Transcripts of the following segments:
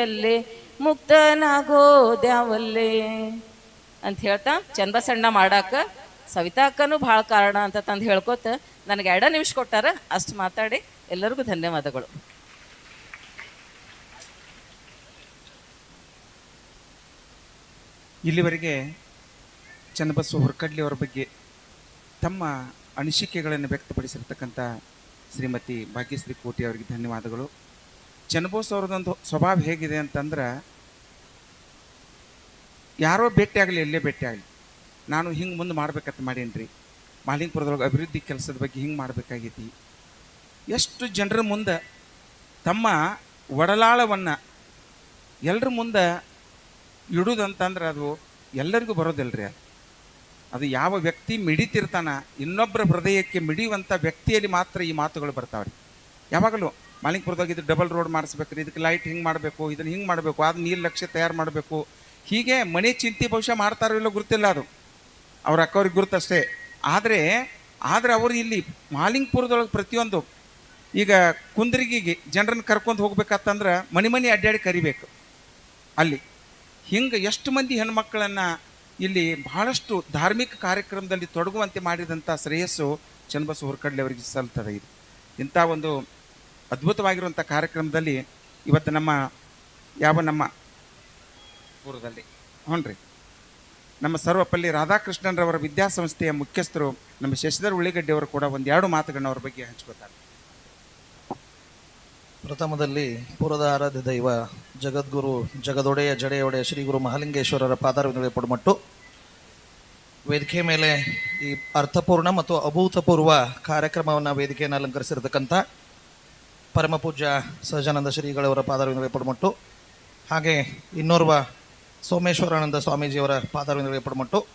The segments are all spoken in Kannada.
ಎಲ್ಲೆ ಮುಕ್ತನಾಗೋದ್ಯಾವಲ್ಲೇ? ಅಂತ ಹೇಳ್ತಾ ಚನ್ನಬಸಣ್ಣ ಮಾಡಾಕ ಸವಿತಾ ಅಕ್ಕನೂ ಭಾಳ ಕಾರಣ ಅಂತ ತಂದು ಹೇಳ್ಕೊತ ನನಗೆ ಎರಡ ನಿಮಿಷ ಕೊಟ್ಟಾರ, ಅಷ್ಟು ಮಾತಾಡಿ, ಎಲ್ಲರಿಗೂ ಧನ್ಯವಾದಗಳು. ಇಲ್ಲಿವರೆಗೆ ಚನ್ನಬಸವ ಹುರ್ಕಡ್ಲಿ ಅವರ ಬಗ್ಗೆ ತಮ್ಮ ಅನಿಸಿಕೆಗಳನ್ನು ವ್ಯಕ್ತಪಡಿಸಿರ್ತಕ್ಕಂಥ ಶ್ರೀಮತಿ ಭಾಗ್ಯಶ್ರೀ ಕೋಟಿ ಅವರಿಗೆ ಧನ್ಯವಾದಗಳು. ಚನ್ನಬೋಸ್ ಅವ್ರದ್ದೊಂದು ಸ್ವಭಾವ ಹೇಗಿದೆ ಅಂತಂದ್ರೆ, ಯಾರೋ ಭೇಟಿ ಆಗಲಿ, ಎಲ್ಲೇ ಭೇಟಿ ಆಗಲಿ, ನಾನು ಹಿಂಗೆ ಮುಂದೆ ಮಾಡ್ಬೇಕಂತ ಮಾಡೀನಿ ರೀ ಮಾಲಿಂಗಪುರದೊಳಗೆ ಅಭಿವೃದ್ಧಿ ಕೆಲಸದ ಬಗ್ಗೆ ಹಿಂಗೆ ಮಾಡಬೇಕಾಗೈತಿ? ಎಷ್ಟು ಜನರ ಮುಂದೆ ತಮ್ಮ ಒಡಲಾಳವನ್ನು ಎಲ್ಲರ ಮುಂದೆ ಇಡುದಂತಂದ್ರೆ ಅದು ಎಲ್ಲರಿಗೂ ಬರೋದಿಲ್ರಿ ಅದು. ಅದು ಯಾವ ವ್ಯಕ್ತಿ ಮಿಡಿತಿರ್ತಾನ ಇನ್ನೊಬ್ಬರ ಹೃದಯಕ್ಕೆ ಮಿಡಿಯುವಂಥ ವ್ಯಕ್ತಿಯಲ್ಲಿ ಮಾತ್ರ ಈ ಮಾತುಗಳು ಬರ್ತಾವ್ರಿ. ಯಾವಾಗಲೂ ಮಾಲಿಂಗಪುರದಾಗ ಇದು ಡಬಲ್ ರೋಡ್ ಮಾಡಿಸ್ಬೇಕ್ರಿ ಇದಕ್ಕೆ ಲೈಟ್ ಹಿಂಗೆ ಮಾಡಬೇಕು, ಇದನ್ನು ಹಿಂಗೆ ಮಾಡಬೇಕು ಅದು ನೀರು ಲಕ್ಷ್ಯ ತಯಾರು ಮಾಡಬೇಕು. ಹೀಗೆ ಮನೆ ಚಿಂತೆ ಬಹುಶಃ ಮಾಡ್ತಾರೋ ಇಲ್ಲೋ ಗೊತ್ತಿಲ್ಲ ಅದು. ಅವ್ರ ಅಕ್ಕವ್ರಿಗೆ ಗುರುತಷ್ಟೇ. ಆದರೆ ಆದರೆ ಅವರು ಇಲ್ಲಿ ಮಾಲಿಂಗ್ಪುರದೊಳಗೆ ಪ್ರತಿಯೊಂದು, ಈಗ ಕುಂದ್ರಿಗಿಗೆ ಜನರನ್ನು ಕರ್ಕೊಂಡು ಹೋಗ್ಬೇಕಂತಂದ್ರೆ ಮನೆ ಮನೆ ಅಡ್ಡಾಡಿ ಕರಿಬೇಕು. ಅಲ್ಲಿ ಹಿಂಗೆ ಎಷ್ಟು ಮಂದಿ ಹೆಣ್ಮಕ್ಳನ್ನು ಇಲ್ಲಿ ಭಾಳಷ್ಟು ಧಾರ್ಮಿಕ ಕಾರ್ಯಕ್ರಮದಲ್ಲಿ ತೊಡಗುವಂತೆ ಮಾಡಿದಂಥ ಶ್ರೇಯಸ್ಸು ಚನ್ನಬಸವ ಹುರ್ಕಡ್ಲೆ ಅವರಿಗೆ ಸಲ್ತದೆ ಇದು. ಇಂಥ ಒಂದು ಅದ್ಭುತವಾಗಿರುವಂಥ ಕಾರ್ಯಕ್ರಮದಲ್ಲಿ ಇವತ್ತು ನಮ್ಮ ಯಾವ ನಮ್ಮ ಪೂರ್ವದಲ್ಲಿ ಹ್ಞೂ ರೀ ನಮ್ಮ ಸರ್ವಪಲ್ಲಿ ರಾಧಾಕೃಷ್ಣನ್ರವರ ವಿದ್ಯಾಸಂಸ್ಥೆಯ ಮುಖ್ಯಸ್ಥರು ನಮ್ಮ ಶಶಿಧರ್ ಉಳ್ಳಿಗಡ್ಡೆಯವರು ಕೂಡ ಒಂದೆರಡು ಮಾತುಗಳನ್ನ ಅವ್ರ ಬಗ್ಗೆ ಹಂಚ್ಕೋತಾರೆ. ಪ್ರಥಮದಲ್ಲಿ ಪೂರ್ವದ ಆರಾಧ್ಯ ದೈವ ಜಗದ್ಗುರು ಜಗದೊಡೆಯ ಜಡೆಯೊಡೆಯ ಶ್ರೀ ಗುರು ಮಹಾಲಿಂಗೇಶ್ವರರ ಪಾದಾರವಿಂದವೇ ಪಡುಮಟ್ಟು. ವೇದಿಕೆ ಮೇಲೆ ಈ ಅರ್ಥಪೂರ್ಣ ಮತ್ತು ಅಭೂತಪೂರ್ವ ಕಾರ್ಯಕ್ರಮವನ್ನು ವೇದಿಕೆಯನ್ನು ಅಲಂಕರಿಸಿರ್ತಕ್ಕಂಥ ಪರಮ ಪೂಜ್ಯ ಸಹಜಾನಂದ ಶ್ರೀಗಳವರ ಪಾದಾರವಿಂದವೇ ಪಡುಮಟ್ಟು ಹಾಗೆ ಇನ್ನೋರ್ವ ಸೋಮೇಶ್ವರಾನಂದ ಸ್ವಾಮೀಜಿಯವರ ಪಾದರವಿಂದ ಪಡುಮಟ್ಟು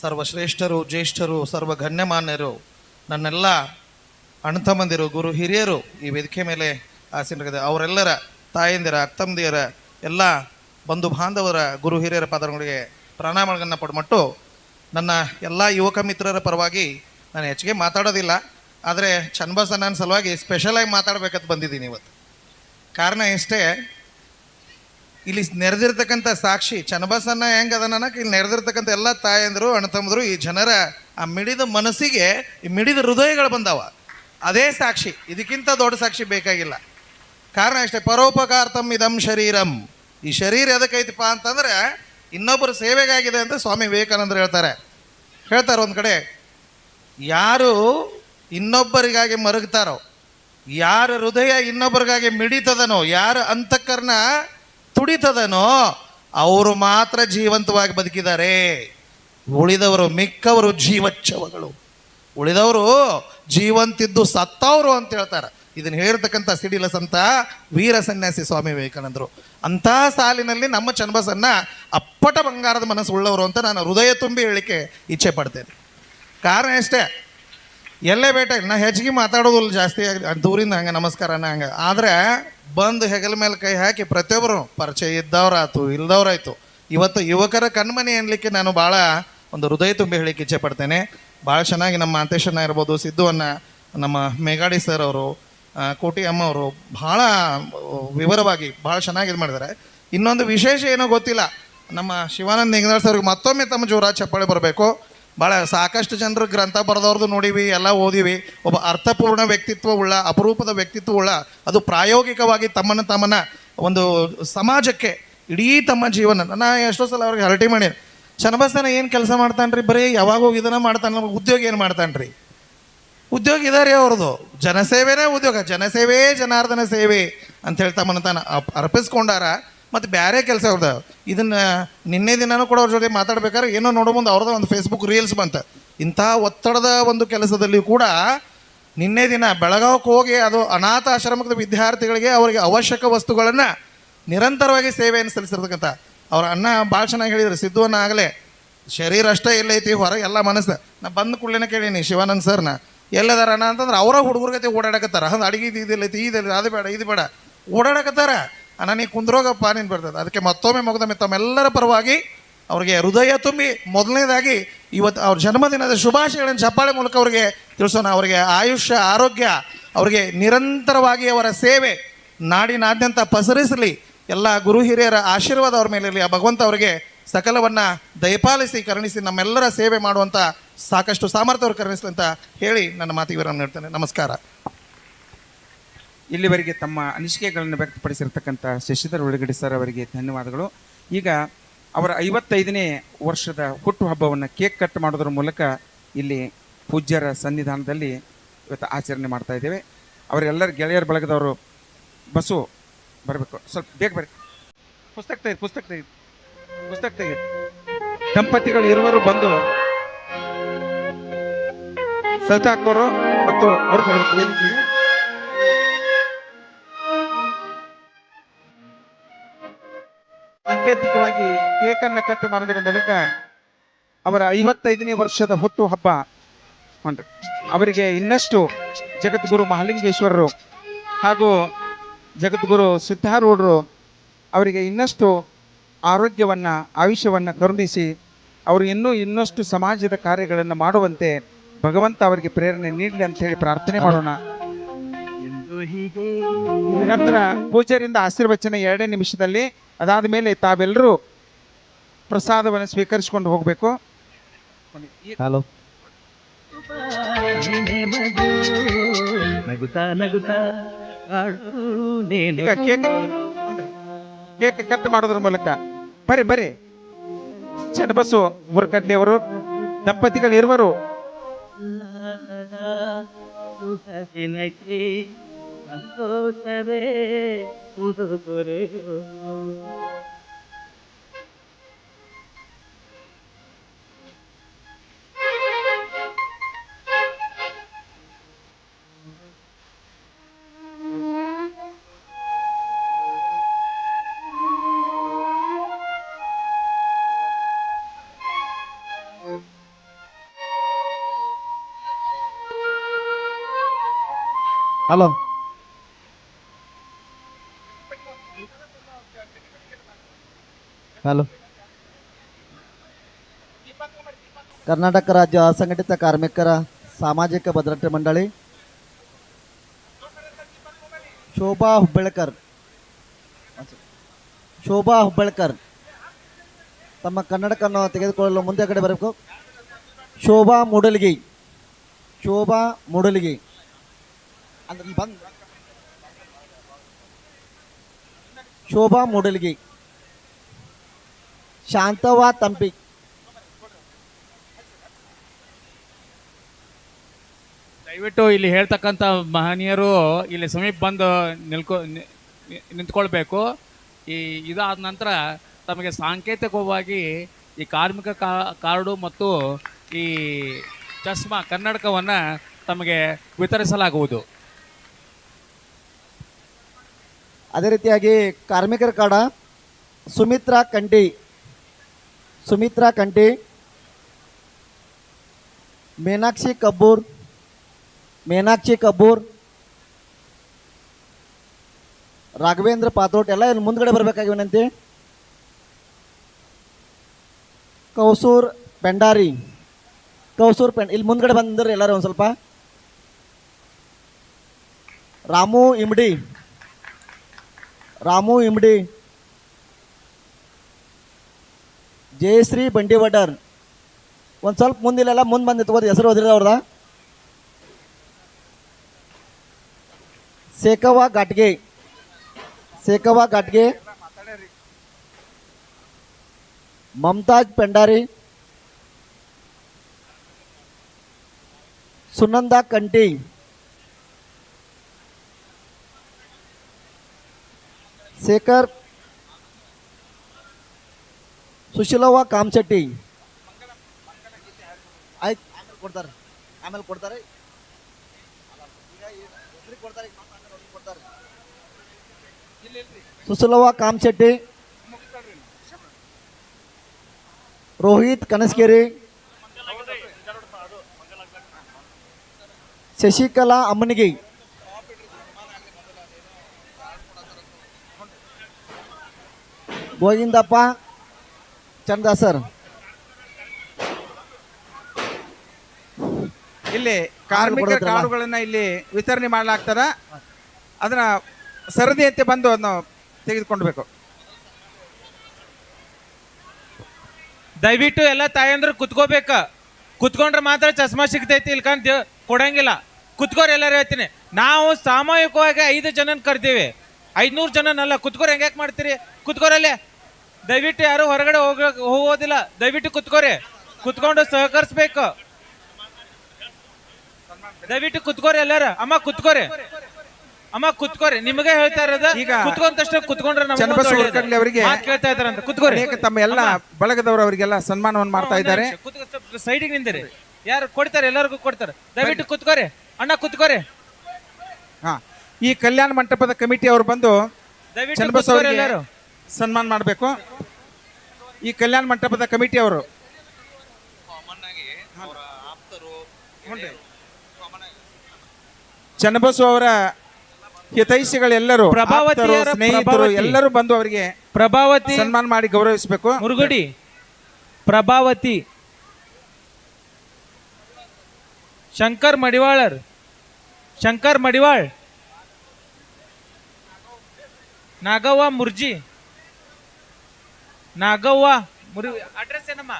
ಸರ್ವಶ್ರೇಷ್ಠರು, ಜ್ಯೇಷ್ಠರು ಸರ್ವ ಗಣ್ಯಮಾನ್ಯರು ನನ್ನೆಲ್ಲ ಅಣ್ತಮಂದಿರು ಗುರು ಹಿರಿಯರು ಈ ವೇದಿಕೆ ಮೇಲೆ ಆಸೀನರಾಗಿದೆ ಅವರೆಲ್ಲರ ತಾಯಂದಿರ ಅಕ್ಕಂದಿಯರ ಎಲ್ಲ ಬಂಧು ಬಾಂಧವರ, ಗುರು ಹಿರಿಯರ ಪಾದಗಳಿಗೆ ಪ್ರಾಣಾಮಗಳನ್ನು ಪಡ್ಮಟ್ಟು ನನ್ನ ಎಲ್ಲ ಯುವಕ ಮಿತ್ರರ ಪರವಾಗಿ ನಾನು ಹೆಚ್ಚಿಗೆ ಮಾತಾಡೋದಿಲ್ಲ. ಆದರೆ ಚನ್ನಬಸಣ್ಣನ ಸಲುವಾಗಿ ಸ್ಪೆಷಲಾಗಿ ಮಾತಾಡ್ಬೇಕಂತ ಬಂದಿದ್ದೀನಿ ಇವತ್ತು. ಕಾರಣ ಇಷ್ಟೇ, ಇಲ್ಲಿ ನೆರೆದಿರ್ತಕ್ಕಂಥ ಸಾಕ್ಷಿ ಚನ್ನಬಸಣ್ಣ ಹೆಂಗೆ ಅದನ್ನಕ್ಕೆ ಇಲ್ಲಿ ನೆರೆದಿರ್ತಕ್ಕಂಥ ಎಲ್ಲ ತಾಯಂದರು ಅಣ್ಣತಮ್ಮದ್ರು ಈ ಜನರ ಆ ಮಿಡಿದ ಮನಸ್ಸಿಗೆ, ಈ ಮಿಡಿದ ಹೃದಯಗಳು ಬಂದಾವ. ಅದೇ ಸಾಕ್ಷಿ, ಇದಕ್ಕಿಂತ ದೊಡ್ಡ ಸಾಕ್ಷಿ ಬೇಕಾಗಿಲ್ಲ. ಕಾರಣ ಇಷ್ಟೇ, ಪರೋಪಕಾರ್ತಂ ಇದಂ ಶರೀರಂ. ಈ ಶರೀರ ಎದಕ್ಕೈತಪ್ಪ ಅಂತಂದ್ರೆ, ಇನ್ನೊಬ್ಬರ ಸೇವೆಗಾಗಿದೆ ಅಂತ ಸ್ವಾಮಿ ವಿವೇಕಾನಂದರು ಹೇಳ್ತಾರೆ. ಹೇಳ್ತಾರೆ ಒಂದು ಕಡೆ, ಯಾರು ಇನ್ನೊಬ್ಬರಿಗಾಗಿ ಮರುಗ್ತಾರೋ? ಯಾರ ಹೃದಯ ಇನ್ನೊಬ್ಬರಿಗಾಗಿ ಮಿಡಿತದನೋ? ಯಾರ ಅಂತಃಕರಣ ತುಡಿತದನೋ? ಅವರು ಮಾತ್ರ ಜೀವಂತವಾಗಿ ಬದುಕಿದ್ದಾರೆ. ಉಳಿದವರು ಮಿಕ್ಕವರು ಜೀವಚ್ಛವಗಳು ಉಳಿದವರು ಜೀವಂತಿದ್ದು ಸತ್ತವರು ಅಂತ ಹೇಳ್ತಾರೆ. ಇದನ್ನು ಹೇಳ್ತಕ್ಕಂಥ ಸಿಡಿಲ ಸಂತ ವೀರ ಸನ್ಯಾಸಿ ಸ್ವಾಮಿ ವಿವೇಕಾನಂದರು. ಅಂಥ ಸಾಲಿನಲ್ಲಿ ನಮ್ಮ ಚನ್ನಬಸನ್ನ ಅಪ್ಪಟ ಬಂಗಾರದ ಮನಸ್ಸು ಉಳ್ಳವರು ಅಂತ ನಾನು ಹೃದಯ ತುಂಬಿ ಹೇಳಿಕೆ ಇಚ್ಛೆ ಪಡ್ತೇನೆ. ಕಾರಣ ಅಷ್ಟೇ ಎಲ್ಲೇ ಬೇಟ ನಾ ಹೆಚ್ಚಿಗೆ ಮಾತಾಡೋದಿಲ್ಲ ಜಾಸ್ತಿ. ದೂರಿಂದ ಹಂಗೆ ನಮಸ್ಕಾರನ ಹಂಗೆ. ಆದರೆ ಬಂದು ಹೆಗಲ ಮೇಲೆ ಕೈ ಹಾಕಿ ಪ್ರತಿಯೊಬ್ಬರು, ಪರಿಚಯ ಇದ್ದವ್ರಾಯ್ತು, ಇಲ್ದವ್ರಾಯ್ತು. ಇವತ್ತು ಯುವಕರ ಕಣ್ಮನೆ ಅನ್ಲಿಕ್ಕೆ ನಾನು ಭಾಳ ಒಂದು ಹೃದಯ ತುಂಬಿ ಹೇಳಿಕ್ಕೆ ಇಚ್ಛೆ ಪಡ್ತೇನೆ. ಭಾಳ ಚೆನ್ನಾಗಿ ನಮ್ಮ ಮಾಂತೇಶನ ಇರ್ಬೋದು ಸಿದ್ದು ಅಣ್ಣ ನಮ್ಮ ಮೇಘಾಡಿ ಸರ್ ಅವರು ಕೋಟಿ ಅಮ್ಮ ಅವರು ಭಾಳ ವಿವರವಾಗಿ ಭಾಳ ಚೆನ್ನಾಗಿ ಇದು ಮಾಡಿದ್ದಾರೆ. ಇನ್ನೊಂದು ವಿಶೇಷ ಏನೋ ಗೊತ್ತಿಲ್ಲ. ನಮ್ಮ ಶಿವಾನಂದ ನಿಂಗನಾಳ್ ಸರ್ಗೆ ಮತ್ತೊಮ್ಮೆ ತಮ್ಮ ಜೋರ ಚಪ್ಪಾಳೆ ಬರಬೇಕು. ಭಾಳ ಸಾಕಷ್ಟು ಜನರು ಗ್ರಂಥ ಬರೆದವ್ರದ್ದು ನೋಡಿವಿ, ಎಲ್ಲ ಓದಿವಿ. ಒಬ್ಬ ಅರ್ಥಪೂರ್ಣ ವ್ಯಕ್ತಿತ್ವ ಉಳ್ಳ, ಅಪರೂಪದ ವ್ಯಕ್ತಿತ್ವ ಉಳ್ಳ, ಅದು ಪ್ರಾಯೋಗಿಕವಾಗಿ ತಮ್ಮನ್ನು ತಮ್ಮನ್ನ ಒಂದು ಸಮಾಜಕ್ಕೆ, ಇಡೀ ತಮ್ಮ ಜೀವನ ನಾನು ಎಷ್ಟೋ ಸಲ ಅವ್ರಿಗೆ ಹರಟಿ ಮಾಡಿ ಚನ್ನಬಸನ ಏನು ಕೆಲಸ ಮಾಡ್ತಾನ್ರಿ ಬರೀ, ಯಾವಾಗ ಹೋಗಿ ಇದನ್ನ ಮಾಡ್ತಾನೆ ಉದ್ಯೋಗ ಏನು ಮಾಡ್ತಾನ್ರಿ? ಉದ್ಯೋಗ ಇದಾರೆ ಅವ್ರದ್ದು ಜನಸೇವೆನೇ ಉದ್ಯೋಗ, ಜನಸೇವೆ, ಜನಾರ್ದನ ಸೇವೆ ಅಂತ ಹೇಳ್ತಾ ತಮ್ಮನ್ನ ತಾನು ಅಪ್- ಅರ್ಪಿಸ್ಕೊಂಡಾರ ಮತ್ತು ಬೇರೆ ಕೆಲಸ ಅವ್ರದ್ದು ಇದನ್ನು ನಿನ್ನೆ ದಿನನೂ ಕೂಡ ಅವ್ರ ಜೊತೆ ಮಾತಾಡ್ಬೇಕಾದ್ರೆ ಏನೋ ನೋಡೋ ಮುಂದೆ ಅವ್ರದ್ದು ಒಂದು ಫೇಸ್ಬುಕ್ ರೀಲ್ಸ್ ಬಂತ. ಇಂಥ ಒತ್ತಡದ ಒಂದು ಕೆಲಸದಲ್ಲಿ ಕೂಡ ನಿನ್ನೆ ದಿನ ಬೆಳಗಾವಕ್ಕೆ ಹೋಗಿ ಅದು ಅನಾಥ ಆಶ್ರಮದ ವಿದ್ಯಾರ್ಥಿಗಳಿಗೆ ಅವರಿಗೆ ಅವಶ್ಯಕ ವಸ್ತುಗಳನ್ನು ನಿರಂತರವಾಗಿ ಸೇವೆಯನ್ನು ಸಲ್ಲಿಸಿರ್ತಕ್ಕಂಥ ಅವ್ರ ಅನ್ನ ಭಾಳ ಚೆನ್ನಾಗಿ ಹೇಳಿದ್ರು ಸಿದ್ಧುವನ್ನ ಆಗಲೇ, ಶರೀರ ಅಷ್ಟೇ ಎಲ್ಲೈತಿ, ಹೊರಗೆ ಎಲ್ಲ ಮನಸ್ಸು. ನಾ ಬಂದ ಕೂಡಲೇ ಕೇಳೀನಿ, ಶಿವಾನಂದ್ ಸರ್ನ, ಎಲ್ಲದಾರ ಅಣ್ಣ? ಅಂತಂದ್ರೆ ಅವರ ಹುಡುಗರ ಗತಿ ಓಡಾಡಕತ್ತಾರ. ಹಂಗೆ ಅಡಿಗೆ, ಇದು ಇದಿಲ್ಲೈತಿ ಇದಿಲ್ಲ ಅದು ಬೇಡ, ಇದು ಬೇಡ. ಓಡಾಡಕತ್ತಾರ. ಅಣ್ಣ, ನೀ ಕುಂದ್ರೋಗಪ್ಪ, ನೀನು ಬರ್ತದೆ. ಅದಕ್ಕೆ ಮತ್ತೊಮ್ಮೆ ಮುಗ್ದೊಮ್ಮೆ ತಮ್ಮೆಲ್ಲರ ಪರವಾಗಿ ಅವರಿಗೆ ಹೃದಯ ತುಂಬಿ ಮೊದಲನೇದಾಗಿ ಇವತ್ತು ಅವ್ರ ಜನ್ಮದಿನದ ಶುಭಾಶಯಗಳನ್ನು ಚಪ್ಪಾಳೆ ಮೂಲಕ ಅವರಿಗೆ ತಿಳಿಸೋಣ. ಅವರಿಗೆ ಆಯುಷ್ಯ, ಆರೋಗ್ಯ, ಅವರಿಗೆ ನಿರಂತರವಾಗಿ ಅವರ ಸೇವೆ, ನಾಡಿನಾದ್ಯಂತ ಪಸರಿಸಲಿ. ಎಲ್ಲ ಗುರು ಹಿರಿಯರ ಆಶೀರ್ವಾದ ಅವ್ರ ಮೇಲೆ ಇರಲಿ ಆ ಭಗವಂತ ಅವರಿಗೆ ಸಕಲವನ್ನು ದಯಪಾಲಿಸಿ, ಕರುಣಿಸಿ, ನಮ್ಮೆಲ್ಲರ ಸೇವೆ ಮಾಡುವಂಥ ಸಾಕಷ್ಟು ಸಾಮರ್ಥ್ಯ ಅವರು ಕರುಣಿಸಲಿ ಅಂತ ಹೇಳಿ ನನ್ನ ಮಾತಿಗೆ ವಿರಾಮ ನೀಡ್ತೇನೆ. ನಮಸ್ಕಾರ. ಇಲ್ಲಿವರೆಗೆ ತಮ್ಮ ಅನಿಸಿಕೆಗಳನ್ನು ವ್ಯಕ್ತಪಡಿಸಿರ್ತಕ್ಕಂಥ ಶಶಿಧರ್ ಉಳ್ಳಗಡಿ ಸರ್ ಅವರಿಗೆ ಧನ್ಯವಾದಗಳು. ಈಗ ಅವರ ಐವತ್ತೈದನೇ ವರ್ಷದ ಹುಟ್ಟುಹಬ್ಬವನ್ನು ಕೇಕ್ ಕಟ್ ಮಾಡೋದ್ರ ಮೂಲಕ ಇಲ್ಲಿ ಪೂಜ್ಯರ ಸನ್ನಿಧಾನದಲ್ಲಿ ಇವತ್ತು ಆಚರಣೆ ಮಾಡ್ತಾ ಇದ್ದೇವೆ. ಅವರೆಲ್ಲರ ಗೆಳೆಯರ ಬಳಗದವರು ಬಸ್ಸು ಬರಬೇಕು. ಸ್ವಲ್ಪ ಬೇಗ ಬರ ಪುಸ್ತಕ ತೆಗೆದು ಪುಸ್ತಕ ತೆಗೆದು ಪುಸ್ತಕ ತೆಗೆದು. ದಂಪತಿಗಳು ಇರುವರು ಬಂದು ಸಲ್ತಾಕೋರು ಮತ್ತು ಅವ್ರು ಸಾಂಕೇತಿಕವಾಗಿ ಕೇಕನ್ನ ಕಟ್ ಮಾಡಿದ ಮೂಲಕ ಅವರ ಐವತ್ತೈದನೇ ವರ್ಷದ ಹುಟ್ಟು ಹಬ್ಬ ಒಂದು ಅವರಿಗೆ ಇನ್ನಷ್ಟು ಜಗದ್ಗುರು ಮಹಾಲಿಂಗೇಶ್ವರರು ಹಾಗೂ ಜಗದ್ಗುರು ಸಿದ್ಧಾರೂಢರು ಅವರಿಗೆ ಇನ್ನಷ್ಟು ಆರೋಗ್ಯವನ್ನ, ಆಯುಷ್ಯವನ್ನು ಕರುಣಿಸಿ ಅವರು ಇನ್ನೂ ಇನ್ನಷ್ಟು ಸಮಾಜದ ಕಾರ್ಯಗಳನ್ನು ಮಾಡುವಂತೆ ಭಗವಂತ ಅವರಿಗೆ ಪ್ರೇರಣೆ ನೀಡಲಿ ಅಂತ ಹೇಳಿ ಪ್ರಾರ್ಥನೆ ಮಾಡೋಣ. ನಂತರ ಪೂಜಾರಿಂದ ಆಶೀರ್ವಚನ ಎರಡೇ ನಿಮಿಷದಲ್ಲಿ ಅದಾದ ಮೇಲೆ ತಾವೆಲ್ಲರೂ ಪ್ರಸಾದವನ್ನು ಸ್ವೀಕರಿಸಿಕೊಂಡು ಹೋಗಬೇಕು. ಹಲೋ. ನಗುತ್ತಾ ನಗುತ್ತಾ ಆಡು ನೀನು ಈಗ ಕೇಕ್ ಕೇಕ್ ಕಟ್ ಮಾಡೋದ್ರ ಮೂಲಕ. ಬರ್ರಿ ಬರ್ರಿ ಚನ್ನಬಸು ಮುರುಕಡ್ಡಿ ಅವರು ದಂಪತಿಗಳು ಇರುವರು ಸುಖದಿನಕ್ಕೆ ಸಂತೋಷವೇ ಹಲೋ. ಕರ್ನಾಟಕ ರಾಜ್ಯ ಅಸಂಘಟಿತ ಕಾರ್ಮಿಕರ ಸಾಮಾಜಿಕ ಭದ್ರತೆ ಮಂಡಳಿ. ಶೋಭಾ ಹುಬ್ಬಳ್ಕರ್. ಶೋಭಾ ಹುಬ್ಬಳ್ಕರ್. ತಮ್ಮ ಕನ್ನಡಕನ್ನು ತೆಗೆದುಕೊಳ್ಳಲು ಮುಂದೆ ಕಡೆ ಬರಬೇಕು. ಶೋಭಾ ಮೂಡಲ್ಗಿ. ಶೋಭಾ ಮೂಡಲ್ಗಿ. ಅಂದ್ರೆ ಬಂದ್. ಶೋಭಾ ಮೂಡಲ್ಗಿ. ಶಾಂತವಾ ತಂಪಿ. ದಯವಿಟ್ಟು ಇಲ್ಲಿ ಹೇಳ್ತಕ್ಕಂಥ ಮಹನೀಯರು ಇಲ್ಲಿ ಸಮೀಪ ಬಂದು ನಿಲ್ಕೊ ನಿಂತ್ಕೊಳ್ಬೇಕು. ಈ ಇದಾದ ನಂತರ ತಮಗೆ ಸಾಂಕೇತಿಕವಾಗಿ ಈ ಕಾರ್ಮಿಕ ಕಾ- ಕಾರ್ಡು ಮತ್ತು ಈ ಚಸ್ಮಾ ಕನ್ನಡಕವನ್ನು ತಮಗೆ ವಿತರಿಸಲಾಗುವುದು. ಅದೇ ರೀತಿಯಾಗಿ ಕಾರ್ಮಿಕರ ಕಾಡ ಸುಮಿತ್ರಾ ಕಂಟಿ ಸುಮಿತ್ರಾ ಕಂಠಿ, ಮೀನಾಕ್ಷಿ ಕಬ್ಬೂರ್ ಮೀನಾಕ್ಷಿ ಕಬ್ಬೂರ್, ರಾಘವೇಂದ್ರ ಪಾತ್ರೋಟ್, ಎಲ್ಲ ಇಲ್ಲಿ ಮುಂದ್ಗಡೆ ಬರಬೇಕಾಗಿ ವಿನಂತಿ. ಕೌಸೂರ್ ಪೆಂಡಾರಿ, ಕೌಸೂರ್ ಪೆಂಡ್, ಇಲ್ಲಿ ಮುಂದ್ಗಡೆ ಬಂದ್ರೆ ಎಲ್ಲರೂ ಒಂದು ಸ್ವಲ್ಪ. ರಾಮು ಇಮ್ಡಿ ರಾಮು ಇಮ್ಡಿ ಜಯಶ್ರೀ ಬಂಡಿವಡರ್ ಒಂದು ಸ್ವಲ್ಪ ಮುಂದಿಲ್ಲೆಲ್ಲ ಮುಂದೆ ಬಂದು ನಿಂತ್ಕೋದು ಹೆಸರು ಓದಿರ ಅವ್ರದ ಸೇಕವ ಘಾಟ್ಗೆ ಸೇಕವ ಘಾಟ್ಗೆ ಮಮತಾಜ್ ಪೆಂಡಾರಿ ಸುನಂದ ಕಂಟಿ ಶೇಖರ್ ಸುಶೀಲವ್ವ ಕಾಮಶೆಟ್ಟಿ. ಆಯ್ತು ಆಮೇಲೆ ಕೊಡ್ತಾರೆ. ಆಮೇಲೆ ಕೊಡ್ತಾರೆ. ಸುಶೀಲವ್ವ ಕಾಮಶೆಟ್ಟಿ. ರೋಹಿತ್ ಕನಸ್ಗೇರಿ. ಶಶಿಕಲಾ ಅಮ್ಮನಿಗೆ. ಗೋವಿಂದಪ್ಪ. ಚಂದ ಸರ್. ಇಲ್ಲಿ ಕಾರ್ಮಿಕರ ಕಾರುಗಳನ್ನ ಇಲ್ಲಿ ವಿತರಣೆ ಮಾಡಲಾಗ್ತದ. ಅದನ್ನ ಸರದಿಯಂತೆ ಬಂದು ಅದನ್ನು ತೆಗೆದುಕೊಂಡ್ಬೇಕು. ದಯವಿಟ್ಟು ಎಲ್ಲ ತಾಯಂದ್ರು ಕುತ್ಕೋಬೇಕ. ಕುತ್ಕೊಂಡ್ರೆ ಮಾತ್ರ ಚಸ್ಮಾ ಸಿಗ್ತೈತಿ ಇಲ್ಕಂತ ಕೊಡಂಗಿಲ್ಲ. ಕುತ್ಕೋರು ಎಲ್ಲರೂ ಹೇಳ್ತೀನಿ ನಾವು ಸಾಮೂಹಿಕವಾಗಿ ಐದು ಜನನ ಕರ್ತೀವಿ ಐದ್ನೂರು ಜನನಲ್ಲ ಕುತ್ಕೋರು ಹೆಂಗ್ಯಾಕೆ ಮಾಡ್ತೀರಿ? ಕುತ್ಕೋರಲ್ಲೇ ದಯವಿಟ್ಟು ಯಾರು ಹೊರಗಡೆ ಹೋಗ ಹೋಗೋದಿಲ್ಲ. ದಯವಿಟ್ಟು ಕುತ್ಕೋರಿ. ಕುತ್ಕೊಂಡು ಸಹಕರಿಸ್ಬೇಕು. ದಯವಿಟ್ಟು ಕುತ್ಕೋರಿ ಎಲ್ಲಾರ. ಅಮ್ಮ ಕುತ್ಕೋರಿ. ಅಮ್ಮ ಕುತ್ಕೋರಿ. ನಿಮಗೆ ಹೇಳ್ತಾ ಇರೋದು ಈಗ ಕುತ್ಕೊಂಡ ತಕ್ಷಣ ಕುತ್ಕೊಂಡ್ರೆ ಚನ್ನಬಸವ. ಅವರಿಗೆ ಕೇಳ್ತಾ ಇದಾರಂತ ಕುತ್ಕೋರಿ. ತಮ್ಮ ಎಲ್ಲ ಬಳಗದವರು ಅವರಿಗೆಲ್ಲ ಸನ್ಮಾನವನ್ನು ಮಾಡ್ತಾ ಇದ್ದಾರೆ. ಸೈಡಿಗೆ ನಿಂದಿರಿ. ಯಾರು ಕೊಡ್ತಾರೆ ಎಲ್ಲರಿಗೂ ಕೊಡ್ತಾರೆ. ದಯವಿಟ್ಟು ಕುತ್ಕೋರಿ. ಅಣ್ಣ ಕುತ್ಕೋರಿ. ಹಾ. ಈ ಕಲ್ಯಾಣ ಮಂಟಪದ ಕಮಿಟಿ ಅವರು ಬಂದು ದಯವಿಟ್ಟು ಎಲ್ಲರೂ. ಸನ್ಮಾನ ಮಾಡಬೇಕು. ಈ ಕಲ್ಯಾಣ ಮಂಟಪದ ಕಮಿಟಿ ಅವರು. ಚನ್ನಬಸು ಅವರ ಹಿತೈಷಿಗಳೆಲ್ಲರೂ ಪ್ರಭಾವತಿಯರ ಸ್ನೇಹಿತರು. ಎಲ್ಲರೂ ಬಂದು ಅವರಿಗೆ ಪ್ರಭಾವತಿ. ಸನ್ಮಾನ ಮಾಡಿ ಗೌರವಿಸಬೇಕು. ಮುರುಗುಡಿ. ಪ್ರಭಾವತಿ. ಶಂಕರ್ ಮಡಿವಾಳರ್. ಶಂಕರ್ ಮಡಿವಾಳ್. ನಾಗವ್ವ ಮುರ್ಜಿ. ನಾಗವ್ವ ಮುರಿ ಅಡ್ರೆಸ್ ಏನಮ್ಮ?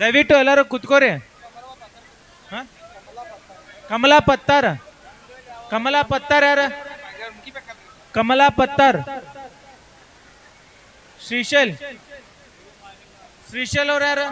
ದಯವಿಟ್ಟು ಎಲ್ಲರೂ ಕುತ್ಕೋರಿ? ಕಮಲಾ ಪತ್ತಾರ್. ಕಮಲಾ ಪತ್ತಾರ್ ಯಾರ? ಕಮಲಾ ಪತ್ತಾರ್. ಶ್ರೀಶೈಲ್. ಶ್ರೀಶೈಲ್ ಅವ್ರ ಯಾರ?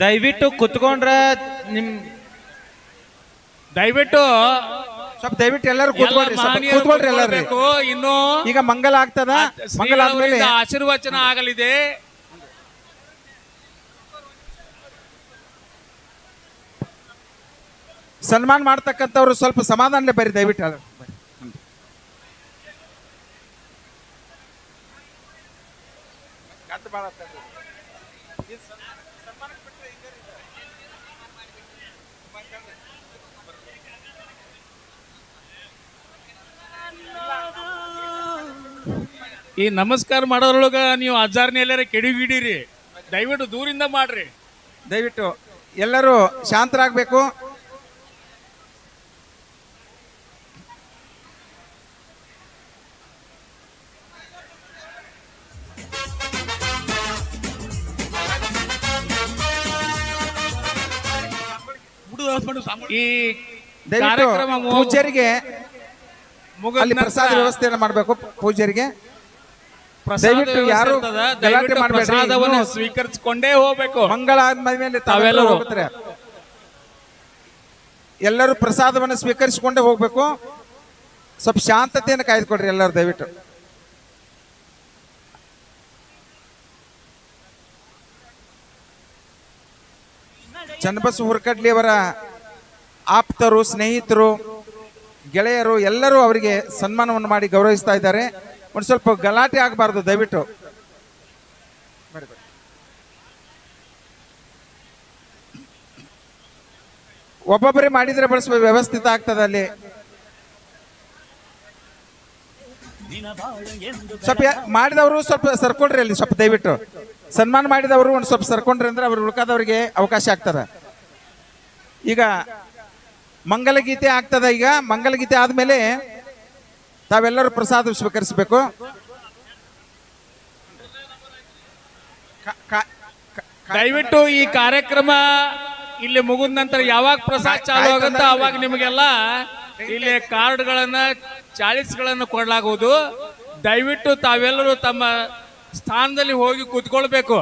ದಯವಿಟ್ಟು ಕುತ್ಕೊಂಡ್ರ ನಿಮ್ ದಯವಿಟ್ಟು ಸ್ವಲ್ಪ ದಯವಿಟ್ಟು ಎಲ್ಲರೂ ಎಲ್ಲ ಕೂತ್ಕೊಳ್ರಿ ಸ್ವಲ್ಪ ಮಹನೀಯರು ಕೂತ್ಕೊಳ್ರಿ ಎಲ್ಲರೂ ಕೂತ್ಕೊಳ್ಬೇಕು. ಇನ್ನು ಈಗ ಮಂಗಲ ಆಗ್ತದ ಮಂಗಲ ಆದ್ಮೇಲೆ ಆಶೀರ್ವಚನ ಆಗಲಿದೆ ಸನ್ಮಾನ ಮಾಡ್ತಕ್ಕಂಥವ್ರು ಸ್ವಲ್ಪ ಸಮಾಧಾನಲೇ ಬರ್ರಿ ದಯವಿಟ್ಟು ಎಲ್ಲರೂ. ಬರ್ರಿ. ಈ ನಮಸ್ಕಾರ ಮಾಡೋದ್ರೊಳಗ ನೀವು ಅಜ್ಜಾರ್ನ ಎಲ್ಲಾರ ಕೆಡಿಗಿಡಿರಿ ದಯವಿಟ್ಟು ದೂರಿಂದ ಮಾಡ್ರಿ. ದಯವಿಟ್ಟು ಎಲ್ಲರೂ ಶಾಂತರಾಗಬೇಕು. ಈ ದಯವಿಟ್ಟು ಕಾರ್ಯಕ್ರಮ ಪೂಜ್ಯರಿಗೆ ಮುಗಿದ ಅಲ್ಲಿ ನಂತರ ಪ್ರಸಾದ ವ್ಯವಸ್ಥೆಯನ್ನು ಮಾಡಬೇಕು ಪೂಜ್ಯರಿಗೆ ಪ್ರಸಾದ ದಯವಿಟ್ಟು ವ್ಯವಸ್ಥೆ ಯಾರು ಇರ್ತದ. ಗಲಾಟೆ ದಯವಿಟ್ಟು ಮಾಡ್ಬೇಡ್ರಿ. ಪ್ರಸಾದವನ್ನು ಇನ್ನು- ಸ್ವೀಕರಿಸಿಕೊಂಡೇ ಹೋಗ್ಬೇಕು ಮಂಗಳ ಆದ್ಮೇಲೆ ತಾವೆಲ್ಲರೂ ತಾವೆಲ್ಲರೂ. ಹೋಗ್ತಾರೆ ಎಲ್ಲರೂ ಪ್ರಸಾದವನ್ನು ಸ್ವೀಕರಿಸಿಕೊಂಡೇ ಹೋಗ್ಬೇಕು ಸ್ವಲ್ಪ ಶಾಂತತೆಯನ್ನು ಕಾಯ್ದುಕೊಡ್ರಿ ಎಲ್ಲರೂ ದಯವಿಟ್ಟು ಚನ್ನಬಸವ ಹುರ್ಕಡ್ಲಿ ಅವರ ಆಪ್ತರು ಸ್ನೇಹಿತರು ಗೆಳೆಯರು ಎಲ್ಲರೂ ಅವರಿಗೆ ಸನ್ಮಾನವನ್ನು ಮಾಡಿ ಗೌರವಿಸ್ತಾ ಇದ್ದಾರೆ. ಒಂದು ಸ್ವಲ್ಪ ಗಲಾಟೆ ಆಗಬಾರ್ದು ದಯವಿಟ್ಟು. ಒಬ್ಬೊಬ್ಬರೇ ಮಾಡಿದ್ರೆ ಬಳಸುವ ವ್ಯವಸ್ಥಿತ ಆಗ್ತದೆ ಅಲ್ಲಿ. ಸ್ವಲ್ಪ ಮಾಡಿದವರು ಸ್ವಲ್ಪ ಸರ್ಕೊಳ್ರಿ ಅಲ್ಲಿ ಸ್ವಲ್ಪ ದಯವಿಟ್ಟು. ಸನ್ಮಾನ ಮಾಡಿದವರು ಒಂದು ಸ್ವಲ್ಪ ಸರ್ಕೊಂಡ್ರೆ ಅಂದ್ರೆ ಅವ್ರು ಉಳ್ಕಾದವ್ರಿಗೆ ಅವಕಾಶ ಆಗ್ತದ. ಈಗ ಮಂಗಲಗೀತೆ ಆಗ್ತದ ಈಗ. ಮಂಗಲಗೀತೆ ಆದ್ಮೇಲೆ ತಾವೆಲ್ಲರೂ ಪ್ರಸಾದ ಸ್ವೀಕರಿಸಬೇಕು. ದಯವಿಟ್ಟು ಈ ಕಾರ್ಯಕ್ರಮ ಇಲ್ಲಿ ಮುಗಿದ ನಂತರ ಯಾವಾಗ ಪ್ರಸಾದ ಚಾಲು ಆಗುತ್ತೋ ಅವಾಗ ನಿಮಗೆಲ್ಲ ಇಲ್ಲಿ ಕಾರ್ಡ್ಗಳನ್ನ ಚಾಳಿಸ್ಗಳನ್ನ ಕೊಡಲಾಗುವುದು. ದಯವಿಟ್ಟು ತಾವೆಲ್ಲರೂ ತಮ್ಮ ಸ್ಥಾನದಲ್ಲಿ ಹೋಗಿ ಕೂತ್ಕೊಳ್ಬೇಕು.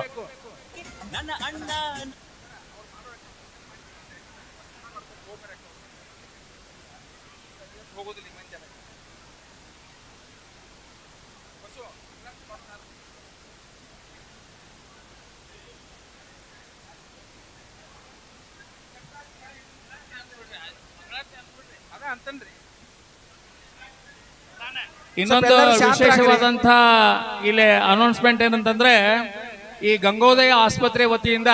ಅಂತಂದ್ರಿ. ಇನ್ನೊಂದು ವಿಶೇಷವಾದಂತ ವಿಶೇಷವಾದಂಥ ಇಲ್ಲಿ ಅನೌನ್ಸ್ಮೆಂಟ್ ಏನಂತಂದ್ರೆ ಈ ಗಂಗೋದಯ ಆಸ್ಪತ್ರೆ ವತಿಯಿಂದ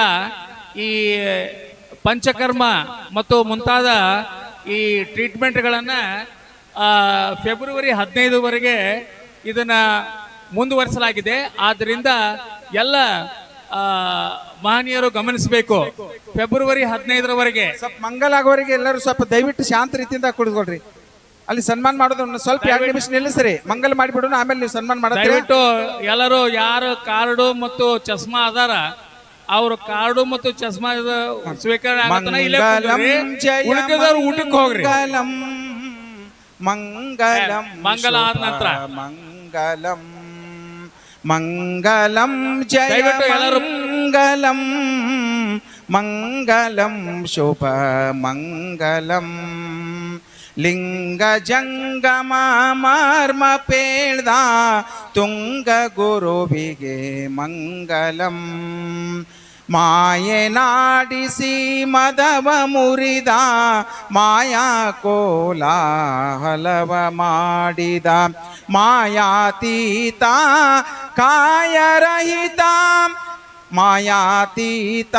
ಈ ಪಂಚಕರ್ಮ ಮತ್ತು ಮುಂತಾದ ಈ ಟ್ರೀಟ್ಮೆಂಟ್ಗಳನ್ನು ಫೆಬ್ರವರಿ ಹದಿನೈದುವರೆಗೆ ಇದನ್ನ ಮುಂದುವರಿಸಲಾಗಿದೆ. ಆದ್ದರಿಂದ ಎಲ್ಲ ಆ, ಮಹನೀಯರು ಗಮನಿಸಬೇಕು. ಫೆಬ್ರವರಿ ಹದಿನೈದರವರೆಗೆ ಸ್ವಲ್ಪ ಮಂಗಲ ಆಗೋವರೆಗೆ ಎಲ್ಲರೂ ಸ್ವಲ್ಪ ದಯವಿಟ್ಟು ಶಾಂತ ರೀತಿಯಿಂದ ಕುಳಿತುಕೊಳ್ರಿ. ಅಲ್ಲಿ ಸನ್ಮಾನ ಮಾಡೋದು ಸ್ವಲ್ಪ ಎರಡು ನಿಮಿಷ ನಿಲ್ಲಿಸ್ರಿ ಮಂಗಲ್ ಮಾಡಿಬಿಡೋಣ ಆಮೇಲೆ ನೀವು ಸನ್ಮಾನ ಮಾಡತ್ತೀರಿ ದಯವಿಟ್ಟು ಎಲ್ಲರೂ ಯಾರು ಕಾರ್ಡು ಮತ್ತು ಚಸ್ಮಾ ಅದಾರ ಅವ್ರ ಕಾರ್ಡು ಮತ್ತು ಚಸ್ಮಾ ಸ್ವೀಕಾರ ಸ್ವೀಕರಣೆ ಆಗತ್ತನ ಇಲ್ಲೇ ಮಂಗಲಂ ಕೂತ್ಕೊಳ್ರಿ. ಉಳ್ಕಿದವ್ರು ಊಟಕ್ಕೆ ಹೋಗ್ರಿ ಮಂಗಲಂ ಮಂಗಲಂ ಮಂಗಲ ಆದ ಶುಭ ನಂತರ. ಮಂಗಲಂ ಮಂಗಲಂ ಜಯ ದಯವಿಟ್ಟು ಎಲ್ಲರೂ- ಮಂಗಲಂ ಮಂಗಲಂ ಶುಭ ಮಂಗಲಂ ಲಿಂಗ ಜಂಗಮ ಮರ್ಮ ಪೇಳ್ದ ತುಂಗ ಗುರುವಿಗೆ ಮಂಗಲಂ ಮಾಯೆ ನಾಡಿಸಿ ಮದವ ಮುರಿದ ಮಾಯಾ ಕೋಲ ಹಲವ ಮಾಡಿದ ಮಾಯಾತೀತ ಕಾಯರಹಿತ ಮಾಯಾತೀತ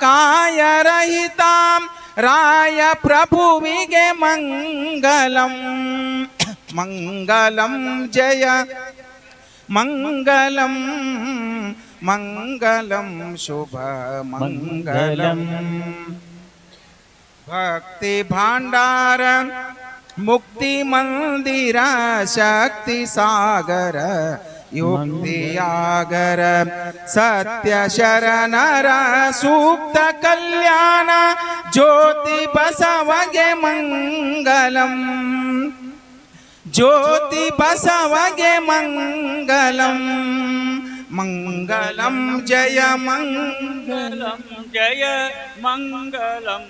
ಕಾಯರಹಿತ ರಾಯ ಪ್ರಭುವಿಗೆ ಮಂಗಲಂ ಮಂಗಲಂ ಜಯ ಮಂಗಲಂ ಮಂಗಲಂ ಶುಭ ಮಂಗಲಂ ಭಕ್ತಿ ಭಾಂಡಾರ യുക്തിയാകര സത്യശരണര സൂക്ത കല്യാണ ജ്യോതി ബസവകെ മംഗളം ജ്യോതി ബസവകെ മംഗളം മംഗളം ജയ മംഗളം ജയ മംഗളം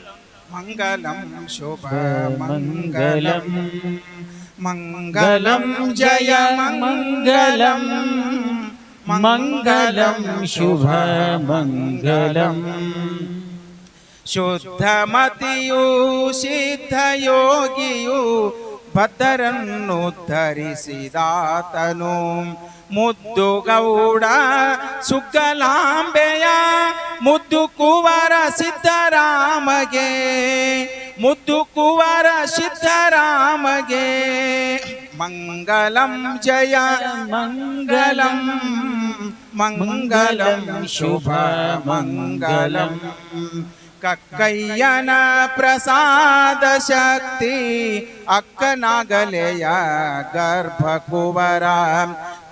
മംഗളം ശുഭ മംഗളം ಜಯ ಮಂಗಲಂ ಮಂಗಲಂ ಶುಭ ಮಂಗಲಂ ಮಂಗಲಂ ಜಯ ಮಂಗಲಂ ಮಂಗಲಂ ಶುಭ ಮಂಗಲಂ ಶುದ್ಧ ಮತಿಯು ಸಿದ್ಧ ಯೋಗಿಯು ಭದ್ರನ್ನು ಧರಿಸಿದಾತನು ಮುದ್ದು ಗೌಡ ಸುಗ್ಗಲಾಂಬೆಯ ಮುದ್ದು ಕುವರ ಸಿದ್ದರಾಮಗೆ ಮುದ್ದು ಕುವರ ಸಿದ್ದರಾಮಗೆ ಮಂಗಲಂ ಜಯ ಮಂಗಲಂ ಮಂಗಲಂ ಶುಭ ಮಂಗಲಂ ಕಕ್ಕಯ್ಯನ ಪ್ರಸಾದ ಶಕ್ತಿ ಅಕ್ಕನಾಗಲೆಯ ಗರ್ಭ ಕುವರ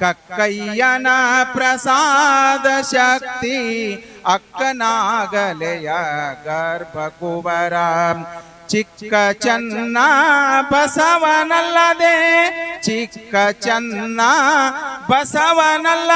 ಕಕ್ಕಯ್ಯನ ಪ್ರಸಾದ ಶಕ್ತಿ ಅಕ್ಕನಾಗಲೆಯ ಗರ್ಭ ಕುವರ ಚಿಕ್ಕ ಚನ್ನ ಬಸವನಲ್ಲದೆ ಚಿಕ್ಕ ಚನ್ನ ಬಸವನಲ್ಲ